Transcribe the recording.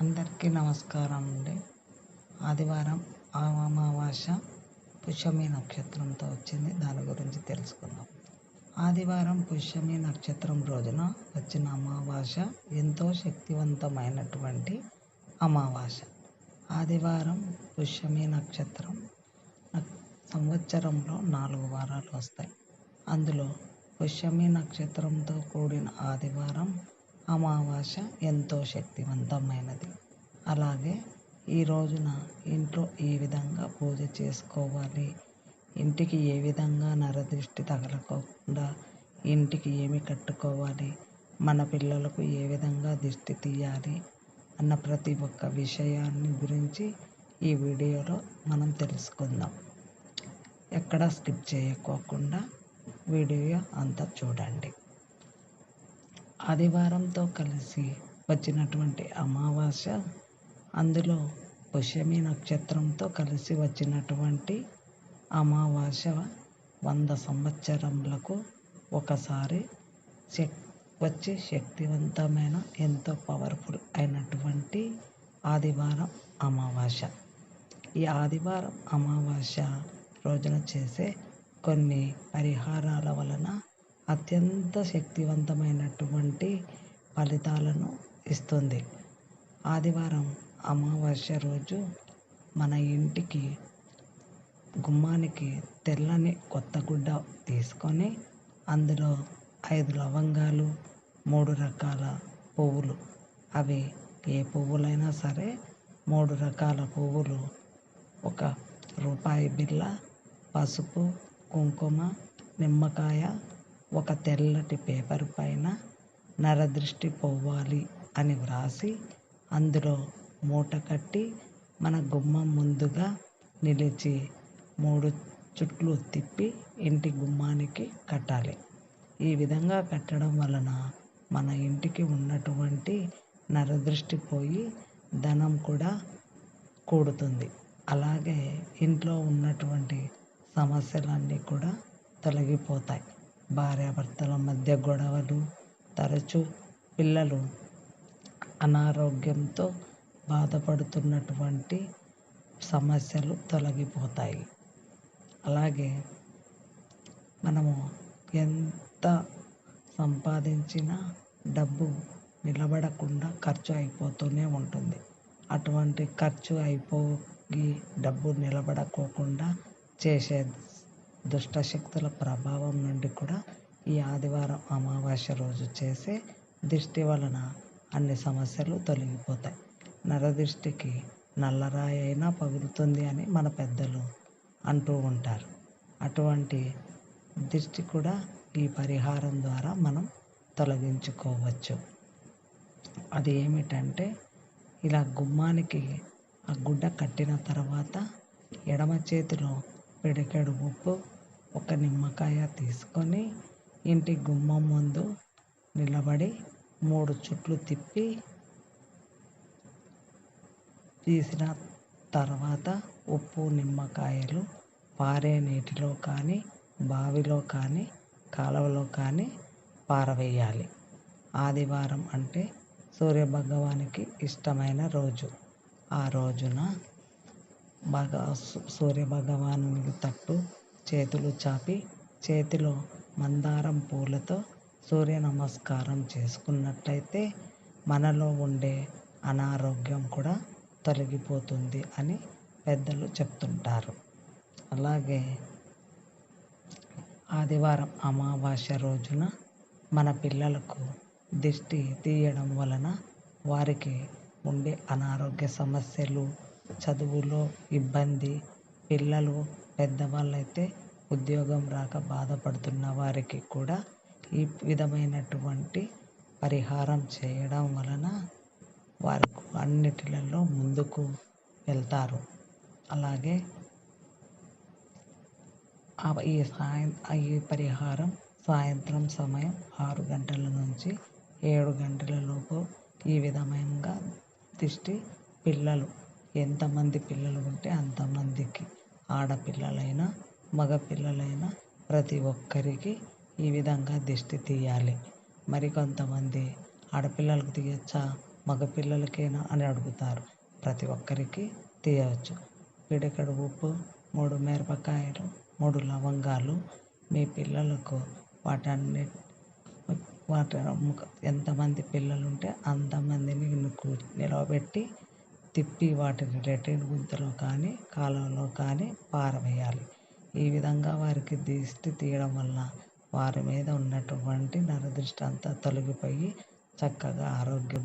అందరికీ నమస్కారం అండి ఆదివారం అమావాస్య పుష్యమి నక్షత్రంతో వచ్చింది. దాని గురించి తెలుసుకుందాం. ఆదివారం పుష్యమి నక్షత్రం రోజున వచ్చిన అమావాస్య ఎంతో శక్తివంతమైనటువంటి అమావాస్య. ఆదివారం పుష్యమి నక్షత్రం సంవత్సరంలో నాలుగు వారాలు వస్తాయి. అందులో పుష్యమి నక్షత్రంతో కూడిన ఆదివారం అమావాస్య ఎంతో శక్తివంతమైనది. అలాగే ఈ రోజున ఇంట్లో ఏ విధంగా పూజ చేసుకోవాలి? ఇంటికి ఏ విధంగా నరదృష్టి తగలకుండా ఇంటికి ఏమి కట్టుకోవాలి? మన పిల్లలకు ఏ విధంగా దిష్టి తీయాలి? అన్న ప్రతి ఒక్క విషయాన్ని గురించి ఈ వీడియోలో మనం తెలుసుకుందాం. ఎక్కడ స్కిప్ చేయకోకుండా వీడియో అంతా చూడండి. ఆదివారంతో కలిసి వచ్చినటువంటి అమావాస్య అందులో పుష్యమి నక్షత్రంతో కలిసి వచ్చినటువంటి అమావాస్య వంద సంవత్సరములకు ఒకసారి శక్ వచ్చి శక్తివంతమైన ఎంతో పవర్ఫుల్ అయినటువంటి ఆదివారం అమావాస్య. ఈ ఆదివారం అమావాస్య రోజున చేసే కొన్ని పరిహారాల వలన అత్యంత శక్తివంతమైనటువంటి ఫలితాలను ఇస్తుంది. ఆదివారం అమావాస్య రోజు మన ఇంటికి గుమ్మానికి తెల్లని కొత్త గుడ్డ తీసుకొని అందులో ఐదు లవంగాలు మూడు రకాల పువ్వులు. అవి ఏ పువ్వులైనా సరే మూడు రకాల పువ్వులు. ఒక రూపాయి బిళ్ళ పసుపు కుంకుమ నిమ్మకాయ ఒక తెల్లటి పేపర్ పైన నరదృష్టి పోవాలి అని వ్రాసి అందులో మూట కట్టి మన గుమ్మం ముందుగా నిలిచి మూడు చుట్లు తిప్పి ఇంటి గుమ్మానికి కట్టాలి. ఈ విధంగా కట్టడం వలన మన ఇంటికి ఉన్నటువంటి నరదృష్టి పోయి ధనం కూడా కూడుతుంది. అలాగే ఇంట్లో ఉన్నటువంటి సమస్యలన్నీ కూడా తొలగిపోతాయి. భార్యాభర్తల మధ్య గొడవలు తరచూ పిల్లలు అనారోగ్యంతో బాధపడుతున్నటువంటి సమస్యలు తొలగిపోతాయి. అలాగే మనము ఎంత సంపాదించినా డబ్బు నిలబడకుండా ఖర్చు అయిపోతూనే ఉంటుంది. అటువంటి ఖర్చు అయిపోయి డబ్బు నిలబడకోకుండా చేసే దుష్టశక్తుల ప్రభావం నుండి కూడా ఈ ఆదివారం అమావాస్య రోజు చేసే దిష్టి వలన అన్ని సమస్యలు తొలగిపోతాయి. నరదిష్టికి నల్లరాయి అయినా పగులుతుంది అని మన పెద్దలు అంటూ ఉంటారు. అటువంటి దిష్టి కూడా ఈ పరిహారం ద్వారా మనం తొలగించుకోవచ్చు. అది ఏమిటంటే ఇలా గుమ్మానికి ఆ గుడ్డ కట్టిన తర్వాత ఎడమ చేతిలో పిడికెడు ఉప్పు ఒక నిమ్మకాయ తీసుకొని ఇంటి గుమ్మం ముందు నిలబడి మూడు చుట్లు తిప్పి తీసిన తర్వాత ఉప్పు నిమ్మకాయలు పారే నీటిలో కానీ బావిలో కానీ కాలువలో కానీ పారవేయాలి. ఆదివారం అంటే సూర్య భగవానికి ఇష్టమైన రోజు. ఆ రోజున బాగా సూర్యభగవానునికి తట్టు చేతులు చాపి చేతిలో మందారం పూలతో సూర్య నమస్కారం చేసుకున్నట్లయితే మనలో ఉండే అనారోగ్యం కూడా తొలగిపోతుంది అని పెద్దలు చెప్తుంటారు. అలాగే ఆదివారం అమావాస్య రోజున మన పిల్లలకు దిష్టి తీయడం వలన వారికి ఉండే అనారోగ్య సమస్యలు చదువులో ఇబ్బంది పిల్లలు పెద్దవాళ్ళైతే ఉద్యోగం రాక బాధపడుతున్న వారికి కూడా ఈ విధమైనటువంటి పరిహారం చేయడం వలన వారు అన్నిటిలలో ముందుకు వెళ్తారు. అలాగే ఈ సాయం ఈ పరిహారం సాయంత్రం సమయం ఆరు గంటల నుంచి ఏడు గంటలలోపు ఈ విధంగా దిష్టి పిల్లలు ఎంతమంది పిల్లలు ఉంటే అంతమందికి ఆడపిల్లలైనా మగపిల్లలైనా ప్రతి ఒక్కరికి ఈ విధంగా దిష్టి తీయాలి. మరికొంతమంది ఆడపిల్లలకు తీయచ్చా? మగపిల్లలకేనా అని అడుగుతారు. ప్రతి ఒక్కరికి తీయవచ్చు. పిడికెడు ఉప్పు మూడు మిరపకాయలు మూడు లవంగాలు మీ పిల్లలకు వాటన్ని వాటి ఎంతమంది పిల్లలు ఉంటే అంతమందిని నిలవబెట్టి తిప్పి వాటిని రిలేటెడ్ గుంతలో కానీ కాలువలో కానీ పారవేయాలి. ఈ విధంగా వారికి దిష్టి తీయడం వల్ల వారి మీద ఉన్నటువంటి నరదృష్టి అంతా తొలగిపోయి చక్కగా ఆరోగ్యం